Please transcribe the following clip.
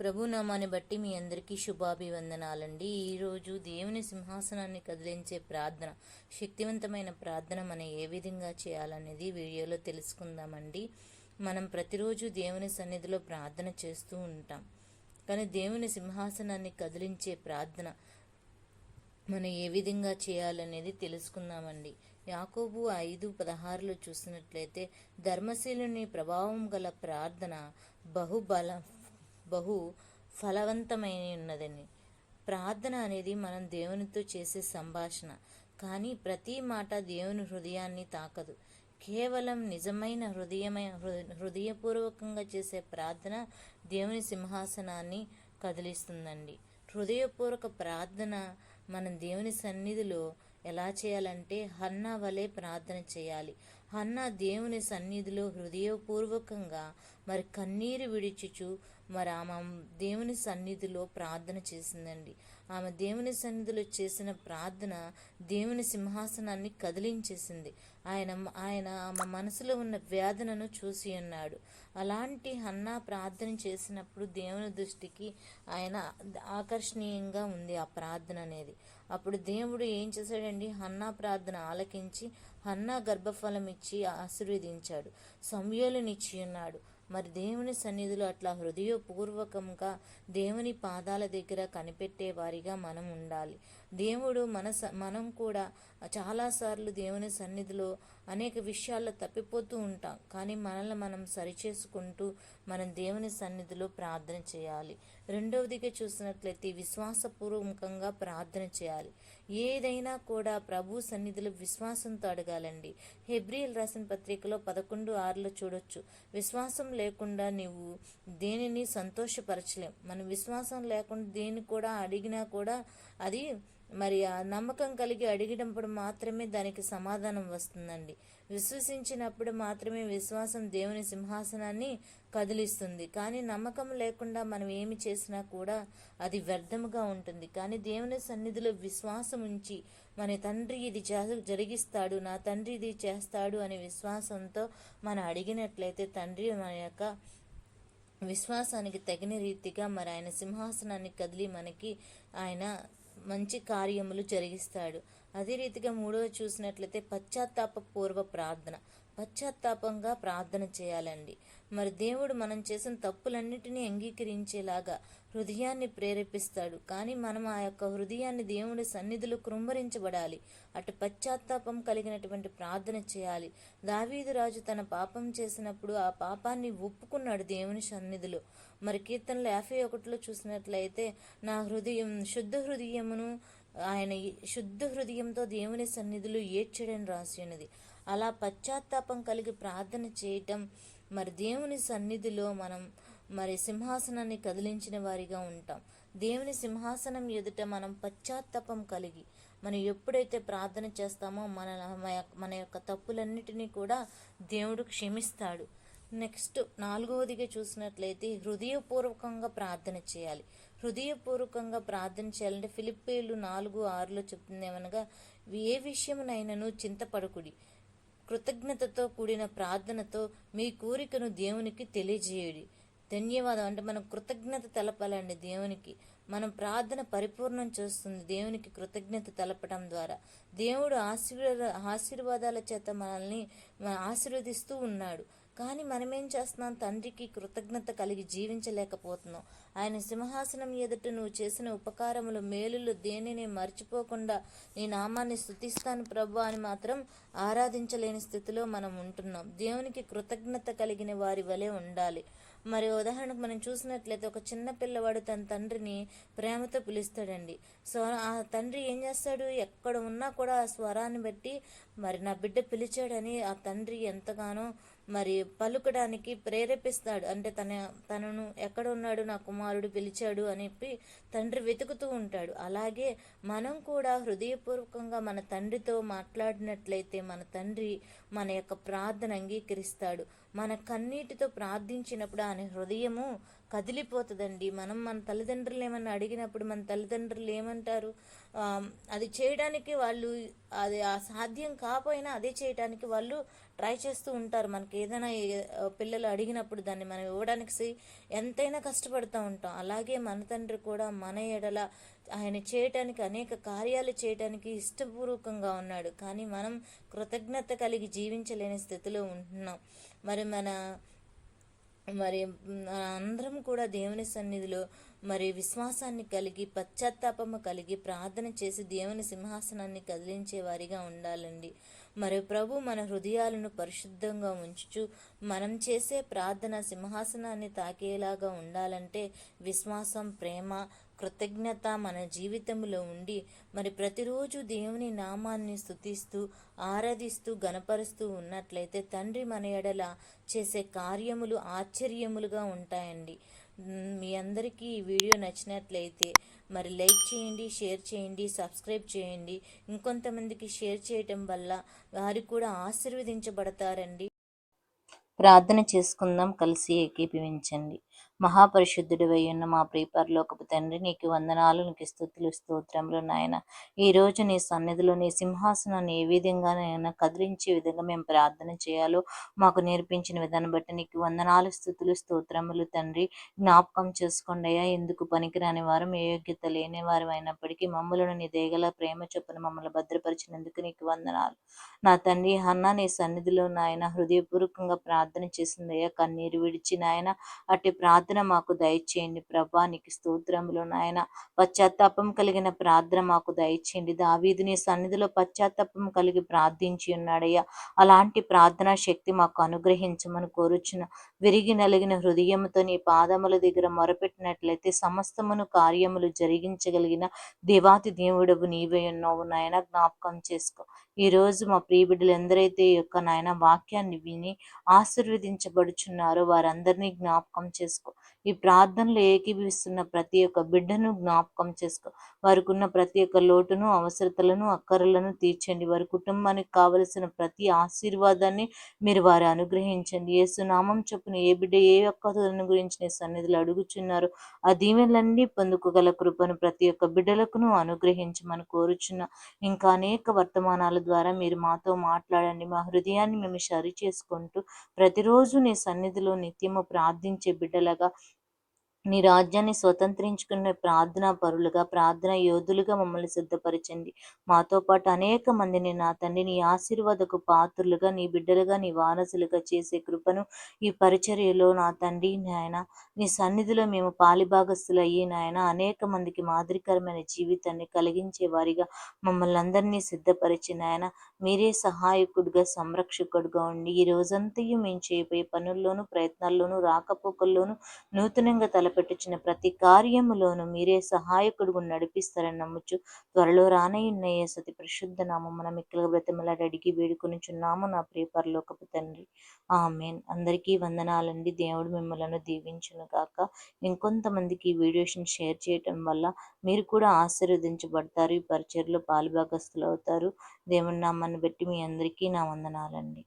ప్రభునామాన్ని బట్టి మీ అందరికీ శుభాభివందనాలండి. ఈరోజు దేవుని సింహాసనాన్ని కదిలించే ప్రార్థన శక్తివంతమైన ప్రార్థన మనం ఏ విధంగా చేయాలనేది వీడియోలో తెలుసుకుందామండి. మనం ప్రతిరోజు దేవుని సన్నిధిలో ప్రార్థన చేస్తూ ఉంటాం. కానీ దేవుని సింహాసనాన్ని కదిలించే ప్రార్థన మనం ఏ విధంగా చేయాలనేది తెలుసుకుందామండి. యాకోబు ఐదు పదహారులో చూసినట్లయితే ధర్మశీలుని ప్రభావం గల ప్రార్థన బహుబల బహు ఫలవంతమైన ఉన్నదని. ప్రార్థన అనేది మనం దేవునితో చేసే సంభాషణ. కానీ ప్రతి మాట దేవుని హృదయాన్ని తాకదు. కేవలం నిజమైన హృదయమైన హృదయపూర్వకంగా చేసే ప్రార్థన దేవుని సింహాసనాన్ని కదిలిస్తుందండి. హృదయపూర్వక ప్రార్థన మనం దేవుని సన్నిధిలో ఎలా చేయాలంటే హన్నా వలె ప్రార్థన చేయాలి. హన్నా దేవుని సన్నిధిలో హృదయపూర్వకంగా మరి కన్నీరు విడిచుచు మరి ఆమె దేవుని సన్నిధిలో ప్రార్థన చేసిందండి. ఆమె దేవుని సన్నిధిలో చేసిన ప్రార్థన దేవుని సింహాసనాన్ని కదిలించేసింది. ఆయన ఆయన ఆమె మనసులో ఉన్న వేదనను చూసి ఉన్నాడు అలాంటి హన్నా ప్రార్థన చేసినప్పుడు దేవుని దృష్టికి ఆయన ఆకర్షణీయంగా ఉంది ఆ ప్రార్థన అనేది. అప్పుడు దేవుడు ఏం చేశాడండి? హన్నా ప్రార్థన ఆలకించి హన్నా గర్భఫలం ఇచ్చి ఆశీర్వదించాడు సమయాలనిచ్చి ఉన్నాడు మరి దేవుని సన్నిధిలో అట్లా హృదయపూర్వకంగా దేవుని పాదాల దగ్గర కనిపెట్టే వారిగా మనం ఉండాలి. దేవుడు మన మనం కూడా చాలాసార్లు దేవుని సన్నిధిలో అనేక విషయాల్లో తప్పిపోతూ ఉంటాం. కానీ మనల్ని మనం సరిచేసుకుంటూ మనం దేవుని సన్నిధిలో ప్రార్థన చేయాలి. రెండవదిగా చూసినట్లయితే విశ్వాసపూర్వకంగా ప్రార్థన చేయాలి. ఏదైనా కూడా ప్రభు సన్నిధిలో విశ్వాసంతో అడగాలండి. హెబ్రియల్ రాసిన పత్రికలో పదకొండు ఆరులో చూడొచ్చు. విశ్వాసం లేకుండా నీవు దేనిని సంతోషపరచలేం. మనం విశ్వాసం లేకుండా దేని కూడా అడిగినా కూడా అది మరి ఆ నమ్మకం కలిగి అడిగినప్పుడు మాత్రమే దానికి సమాధానం వస్తుందండి. విశ్వసించినప్పుడు మాత్రమే విశ్వాసం దేవుని సింహాసనాన్ని కదిలిస్తుంది. కానీ నమ్మకం లేకుండా మనం ఏమి చేసినా కూడా అది వ్యర్థముగా ఉంటుంది. కానీ దేవుని సన్నిధిలో విశ్వాసం ఉంచి మన తండ్రి ఇది జరిగిస్తాడు నా తండ్రి ఇది చేస్తాడు అనే విశ్వాసంతో మనం అడిగినట్లయితే తండ్రి మన యొక్క విశ్వాసానికి తగిన రీతిగా మరి ఆయన సింహాసనాన్ని కదిలి మనకి ఆయన మంచి కార్యములు జరిగిస్తాడు. అదే రీతిగా మూడవ చూసినట్లయితే పశ్చాత్తాప పూర్వ ప్రార్థన. పశ్చాత్తాపంగా ప్రార్థన చేయాలండి. మరి దేవుడు మనం చేసిన తప్పులన్నిటినీ అంగీకరించేలాగా హృదయాన్ని ప్రేరేపిస్తాడు. కానీ మనం ఆ యొక్క హృదయాన్ని దేవుడి సన్నిధిలో కృంభరించబడాలి అటు పశ్చాత్తాపం కలిగినటువంటి ప్రార్థన చేయాలి. దావీదు రాజు తన పాపం చేసినప్పుడు ఆ పాపాన్ని ఒప్పుకున్నాడు దేవుని సన్నిధిలో. మరి కీర్తనలు యాభై ఒకటిలో చూసినట్లయితే నా హృదయం శుద్ధ హృదయమును ఆయన శుద్ధ హృదయంతో దేవుని సన్నిధిలో ఏడ్చడని రాసి ఉన్నది. అలా పశ్చాత్తాపం కలిగి ప్రార్థన చేయటం మరి దేవుని సన్నిధిలో మనం మరి సింహాసనాన్ని కదిలించిన వారిగా ఉంటాం. దేవుని సింహాసనం ఎదుట మనం పశ్చాత్తాపం కలిగి మనం ఎప్పుడైతే ప్రార్థన చేస్తామో మన మన యొక్క తప్పులన్నిటినీ కూడా దేవుడు క్షమిస్తాడు. నెక్స్ట్ నాలుగవదిగా చూసినట్లయితే హృదయపూర్వకంగా ప్రార్థన చేయాలి. హృదయపూర్వకంగా ప్రార్థన చేయాలంటే ఫిలిప్పీలు నాలుగు ఆరులో చెప్తుంది ఏమనగా ఏ విషయమునైనను చింతపడకుడి. కృతజ్ఞతతో కూడిన ప్రార్థనతో మీ కోరికను దేవునికి తెలియజేయండి. ధన్యవాదం. అంటే మనం కృతజ్ఞత తెలపాలండి దేవునికి. మనం ప్రార్థన పరిపూర్ణం చేస్తుంది దేవునికి కృతజ్ఞత తెలపడం ద్వారా. దేవుడు ఆశీర్వాద ఆశీర్వాదాల చేత మనల్ని ఆశీర్వదిస్తూ ఉన్నాడు. కానీ మనమేం చేస్తున్నాం? తండ్రికి కృతజ్ఞత కలిగి జీవించలేకపోతున్నాం. ఆయన సింహాసనం ఎదుట నువ్వు చేసిన ఉపకారములు మేలులు దేనిని మర్చిపోకుండా నీ నామాన్ని స్థుతిస్తాను ప్రభు అని మాత్రం ఆరాధించలేని స్థితిలో మనం ఉంటున్నాం. దేవునికి కృతజ్ఞత కలిగిన వారి వలె ఉండాలి. మరి ఉదాహరణకు మనం చూసినట్లయితే ఒక చిన్న పిల్లవాడు తన తండ్రిని ప్రేమతో పిలుస్తాడండి. సో ఆ తండ్రి ఏం చేస్తాడు? ఎక్కడ ఉన్నా కూడా ఆ స్వరాన్ని బట్టి మరి నా బిడ్డ పిలిచాడని ఆ తండ్రి ఎంతగానో మరి పలుకడానికి ప్రేరేపిస్తాడు. అంటే తన తనను ఎక్కడ ఉన్నాడు నా కుమారుడు పిలిచాడు అని చెప్పి తండ్రి వెతుకుతూ ఉంటాడు. అలాగే మనం కూడా హృదయపూర్వకంగా మన తండ్రితో మాట్లాడినట్లయితే మన తండ్రి మన యొక్క ప్రార్థన అంగీకరిస్తాడు. మన కన్నీటితో ప్రార్థించినప్పుడు ఆయన హృదయము కదిలిపోతుందండి. మనం మన తల్లిదండ్రులు ఏమన్నా అడిగినప్పుడు మన తల్లిదండ్రులు ఏమంటారు? అది చేయడానికి వాళ్ళు అది సాధ్యం కాకపోయినా అదే చేయడానికి వాళ్ళు ట్రై చేస్తూ ఉంటారు. మనకి ఏదైనా పిల్లలు అడిగినప్పుడు దాన్ని మనం ఇవ్వడానికి ఎంతైనా కష్టపడుతూ ఉంటాం. అలాగే మన తండ్రి కూడా మన ఎడల ఆయన చేయటానికి అనేక కార్యాలు చేయటానికి ఇష్టపూర్వకంగా ఉన్నాడు. కానీ మనం కృతజ్ఞత కలిగి జీవించలేని స్థితిలో ఉంటున్నాం. మరి మరి మన మరి అందరం కూడా దేవుని సన్నిధిలో మరి విశ్వాసాన్ని కలిగి పశ్చాత్తాపము కలిగి ప్రార్థన చేసి దేవుని సింహాసనాన్ని కదిలించే వారిగా ఉండాలండి. మరి ప్రభు మన హృదయాలను పరిశుద్ధంగా ఉంచుచు మనం చేసే ప్రార్థన సింహాసనాన్ని తాకేలాగా ఉండాలంటే విశ్వాసం ప్రేమ కృతజ్ఞత మన జీవితంలో ఉండి మరి ప్రతిరోజు దేవుని నామాన్ని స్థుతిస్తూ ఆరాధిస్తూ గనపరుస్తూ ఉన్నట్లయితే తండ్రి మన ఎడల చేసే కార్యములు ఆశ్చర్యములుగా ఉంటాయండి. మీ అందరికీ ఈ వీడియో నచ్చినట్లయితే మరి లైక్ చేయండి షేర్ చేయండి సబ్స్క్రైబ్ చేయండి. ఇంకొంతమందికి షేర్ చేయటం వల్ల వారు కూడా ఆశీర్వదించబడతారండి. ప్రార్థన చేసుకుందాం. కలిసి ఏకీభవించండి. మహాపరిశుద్ధుడు ఉన్న మా ప్రియపరలోకపు తండ్రి నీకు వందనాలు నీకు స్థుతులు స్తోత్రములు నాయన. ఈరోజు నీ సన్నిధిలో నీ సింహాసనాన్ని ఏ విధంగా కదిలించే విధంగా మేము ప్రార్థన చేయాలో మాకు నేర్పించిన విధానం బట్టి నీకు వందనాలు స్థుతులు స్తోత్రములు తండ్రి. జ్ఞాపకం చేసుకోండి అయ్యా ఎందుకు పనికిరాని వారం ఏ యోగ్యత లేని వారు అయినప్పటికీ మమ్మలను నీ దేగల ప్రేమ చొప్పున మమ్మల్ని భద్రపరిచినందుకు నీకు వందనాలు. నా తండ్రి హన్న నీ సన్నిధిలో నాయన హృదయపూర్వకంగా ప్రార్థన చేసిందయ్యా కన్నీరు విడిచి నాయన అట్టి ప్రార్థన మాకు దయచేయండి. ప్రభా నీకు స్తోత్రములు నాయన. పశ్చాత్తాపం కలిగిన ప్రార్థన మాకు దయచేయండి. దావీదుని సన్నిధిలో పశ్చాత్తాపం కలిగి ప్రార్థించి ఉన్నాడయ్యా. అలాంటి ప్రార్థనా శక్తి మాకు అనుగ్రహించమని కోరుచున్న విరిగి నలిగిన హృదయంతో నీ పాదముల దగ్గర మొరపెట్టినట్లయితే సమస్తమును కార్యములు జరిగించగలిగిన దేవాతి దేవుడవు నీవే ఉన్నావు నాయన. జ్ఞాపకం చేసుకో. ఈరోజు మా ప్రియబిడ్డలు ఎందరైతే యొక్క నాయన వాక్యాన్ని విని ఆశీర్వదించబడుచున్నారో వారందరినీ జ్ఞాపకం చేసుకో ఈ ప్రార్థనలు ఏకీభవిస్తున్న ప్రతి ఒక్క బిడ్డను జ్ఞాపకం చేసుకో. వారికి ఉన్న ప్రతి ఒక్క లోటును అవసరతలను అక్కరలను తీర్చండి. వారి కుటుంబానికి కావలసిన ప్రతి ఆశీర్వాదాన్ని మీరు వారు అనుగ్రహించండి. ఏసునామం చొప్పున ఏ బిడ్డ ఏ ఒక్క గురించి నీ సన్నిధులు అడుగుచున్నారు ఆ దీవెనలన్నీ పొందుకోగల కృపను ప్రతి ఒక్క బిడ్డలకును అనుగ్రహించమని కోరుచున్నా. ఇంకా అనేక వర్తమానాల ద్వారా మీరు మాతో మాట్లాడండి. మా హృదయాన్ని మేము సరి చేసుకుంటూ ప్రతిరోజు నీ సన్నిధిలో నిత్యము ప్రార్థించే బిడ్డలగా నీ రాజ్యాన్ని స్వతంత్రించుకునే ప్రార్థనా పరులుగా ప్రార్థన యోధులుగా మమ్మల్ని సిద్ధపరచండి. మాతో పాటు అనేక మందిని నా తండ్రి నీ ఆశీర్వాదకు పాత్రులుగా నీ బిడ్డలుగా నీ వారసులుగా చేసే కృపను ఈ పరిచర్యలో నా తండ్రి నాయన నీ సన్నిధిలో మేము పాలిభాగస్తులు అయ్యి నాయన అనేక మందికి మాదిరికరమైన జీవితాన్ని కలిగించే వారిగా మమ్మల్ని అందరినీ సిద్ధపరిచిన నాయన మీరే సహాయకుడిగా సంరక్షకుడిగా ఉండి ఈ రోజంతయు మేము చేయబోయే పనుల్లోనూ ప్రయత్నాల్లోనూ రాకపోకల్లోనూ నూతనంగా తలపె పెట్టుచున్న ప్రతి కార్యములోను మీరే సహాయకుడు నడిపిస్తారని నమ్ముచు త్వరలో రానయ్యున్న సతి పరిశుద్ధ నామమున మిక్కల బ్రతమలాడి అడిగి వేడుకొనిచున్నాము నా ప్రియ పరలోకపు తండ్రి. ఆమెన్. అందరికీ వందనాలండి. దేవుడు మిమ్మలను దీవించును కాక ఇంకొంతమందికి ఈ వీడియోస్ని షేర్ చేయటం వల్ల మీరు కూడా ఆశీర్వదించబడతారు. ఈ పరిచయలో పాలుభాగస్తులు అవుతారు. దేవుని నామాన్ని బట్టి మీ అందరికీ నా వందనాలండి.